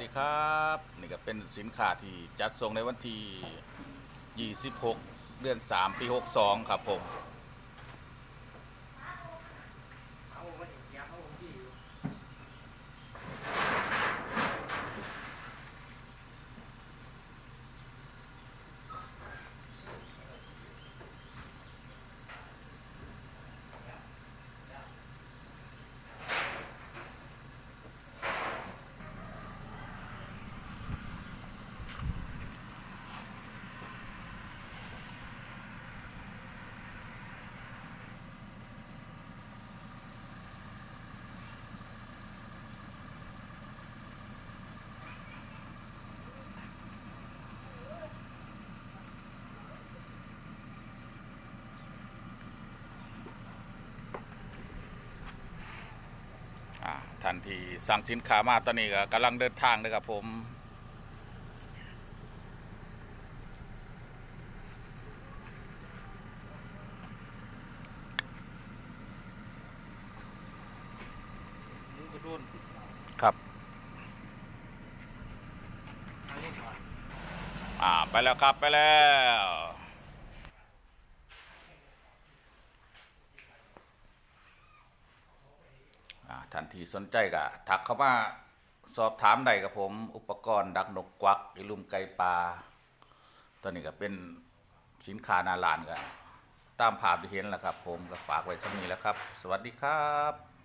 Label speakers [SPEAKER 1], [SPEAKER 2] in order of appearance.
[SPEAKER 1] ดีครับนี่ก็เป็นสินค้าที่จัดส่งในวันที่ 26 เดือน 3 ปี 62 ครับผม
[SPEAKER 2] เอามาถึงยาเอาพี่
[SPEAKER 1] อ่า ท่านที่สั่งสินค้ามาตอนนี้ก็กำลังเดินทางเลยครับผม
[SPEAKER 2] มึงกระโดน
[SPEAKER 1] ครับ
[SPEAKER 2] อันนี้ก่อน
[SPEAKER 1] อ่าไปแล้วครับไปแล้ว อ่า ท่านที่สนใจก็ทักเข้ามาสอบถามได้กับผม อุปกรณ์ดักนกกวักอิลุมไก่ปลาตอนนี้ก็เป็นสินค้านาลานกันตามภาพที่เห็นแหละครับ ผมก็ฝากไว้สักนี้แล้วครับ สวัสดีครับ